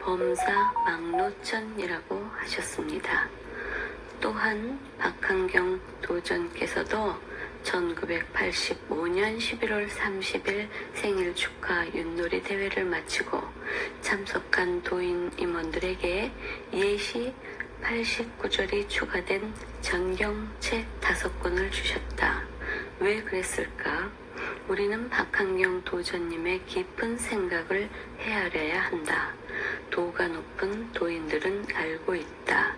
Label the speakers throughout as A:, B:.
A: 범사 막노천이라고 하셨습니다. 또한 박한경 도전께서도 1985년 11월 30일 생일 축하 윷놀이 대회를 마치고 참석한 도인 임원들에게 예시 89절이 추가된 전경책 다섯 권을 주셨다. 왜 그랬을까? 우리는 박한경 도전님의 깊은 생각을 헤아려야 한다. 도가 높은 도인들은 알고 있다.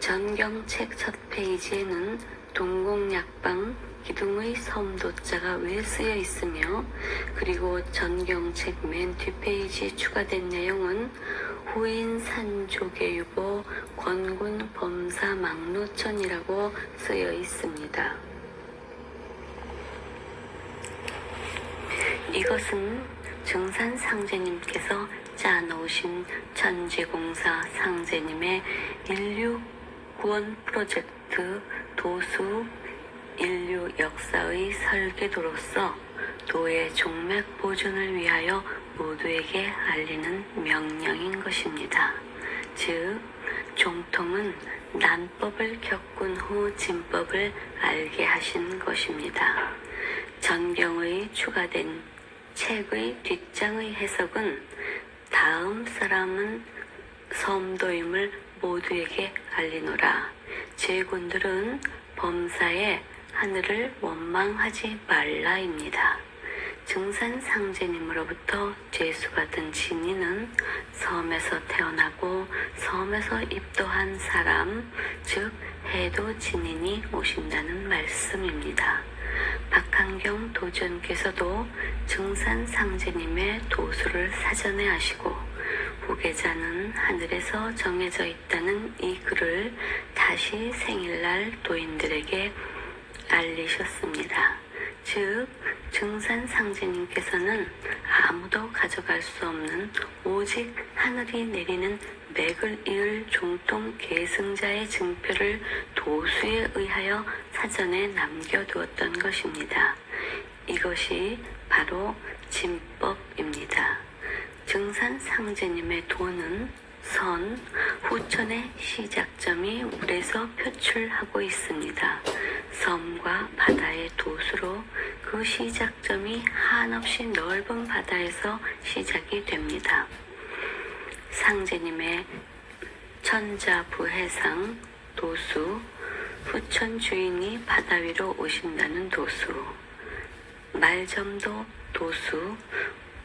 A: 전경책 첫 페이지에는 동공약방 기둥의 섬도자가 왜 쓰여 있으며 그리고 전경책 맨 뒷페이지에 추가된 내용은 후인 산조개유보 권군 범사 막노천이라고 쓰여 있습니다. 이것은 증산 상제님께서 짜놓으신 천지공사 상제님의 인류 구원 프로젝트 도수 인류 역사의 설계도로서 도의 종맥 보존을 위하여 모두에게 알리는 명령인 것입니다. 즉, 종통은 난법을 겪은 후 진법을 알게 하신 것입니다. 전경의 추가된 책의 뒷장의 해석은 다음 사람은 섬도임을 모두에게 알리노라. 제군들은 범사에 하늘을 원망하지 말라입니다. 증산 상제님으로부터 제수받은 진이는 섬에서 태어나고 섬에서 입도한 사람, 즉 해도 진인이 오신다는 말씀입니다. 박한경 도전께서도 증산 상제님의 도수를 사전에 하시고 후계자는 하늘에서 정해져 있다는 이 글을 다시 생일날 도인들에게 알리셨습니다. 즉, 증산 상제님께서는 아무도 가져갈 수 없는 오직 하늘이 내리는 맥을 이을 종통 계승자의 증표를 도수에 의하여 사전에 남겨두었던 것입니다. 이것이 바로 진법입니다. 증산 상제님의 도는 선, 후천의 시작점이 물에서 표출하고 있습니다. 섬과 바다의 도수로 그 시작점이 한없이 넓은 바다에서 시작이 됩니다. 상제님의 천자부해상 도수, 후천 주인이 바다 위로 오신다는 도수, 말점도 도수,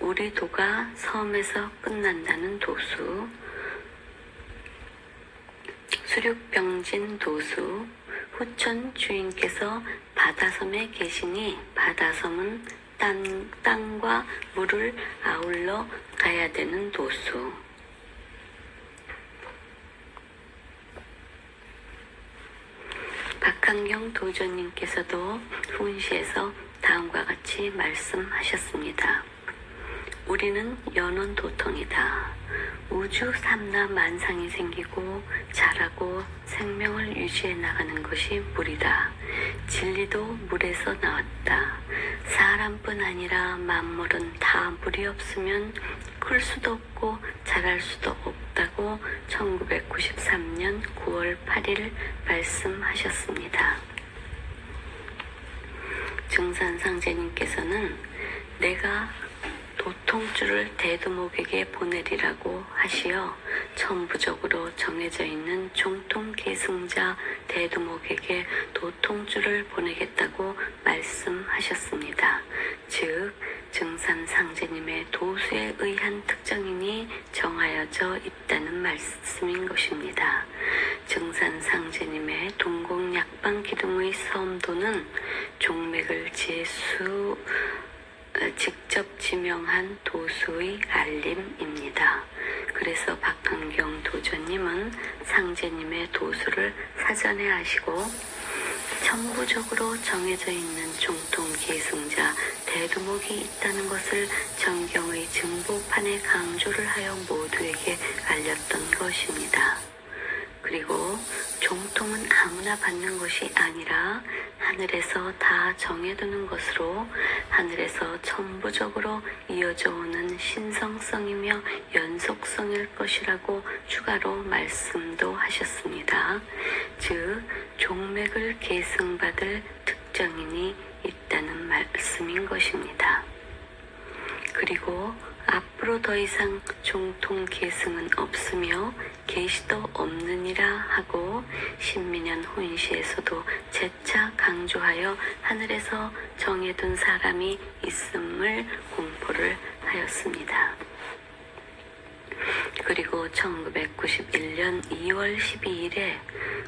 A: 우리 도가 섬에서 끝난다는 도수, 수륙병진 도수, 후천 주인께서 바다섬에 계시니 바다섬은 땅, 땅과 물을 아울러 가야 되는 도수. 박한경 도전님께서도 훈시에서 다음과 같이 말씀하셨습니다. 우리는 연원 도통이다. 우주 삼라 만상이 생기고 자라고 생명을 유지해 나가는 것이 물이다. 진리도 물에서 나왔다. 사람뿐 아니라 만물은 다 물이 없으면 클 수도 없고 자랄 수도 없다고 1993년 9월 8일 말씀하셨습니다. 증산상제님께서는 내가 도 통줄을 대두목에게 보내리라고 하시어 천부적으로 정해져 있는 종통 계승자 대두목에게 도통줄을 보내겠다고 말씀하셨습니다. 즉, 증산상제님의 도수에 의한 특정인이 정하여져 있다는 말씀인 것입니다. 증산상제님의 동공약방 기둥의 섬도는 종맥을 어, 직접 지명한 도수의 알림입니다. 그래서 박한경 도전님은 상제님의 도수를 사전에 하시고 천부적으로 정해져 있는 종통 계승자 대두목이 있다는 것을 정경의 증보판에 강조를 하여 모두에게 알렸던 것입니다. 그리고 종통은 아무나 받는 것이 아니라 하늘에서 다 정해두는 것으로 하늘에서 천부적으로 이어져 오는 신성성이며 연속성일 것이라고 추가로 말씀도 하셨습니다. 즉, 종맥을 계승받을 특정인이 있다는 말씀인 것입니다. 그리고 앞으로 더 이상 종통 계승은 없으며 계시도 없느니라 하고 신민연 혼시에서도 재차 강조하여 하늘에서 정해둔 사람이 있음을 공포를 하였습니다. 그리고 1991년 2월 12일에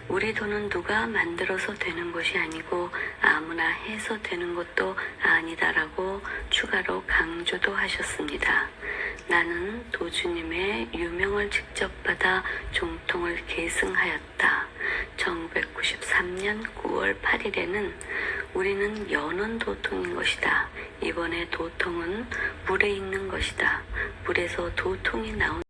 A: 우리 돈은 누가 만들어서 되는 것이 아니고 아무나 해서 되는 것도 아니다라고 추가로 강조도 하셨습니다. 나는 도주님의 유명을 직접 받아 종통을 계승하였다. 1993년 9월 8일에는 우리는 연원 도통인 것이다. 이번에 도통은 물에 있는 것이다. 물에서 도통이 나온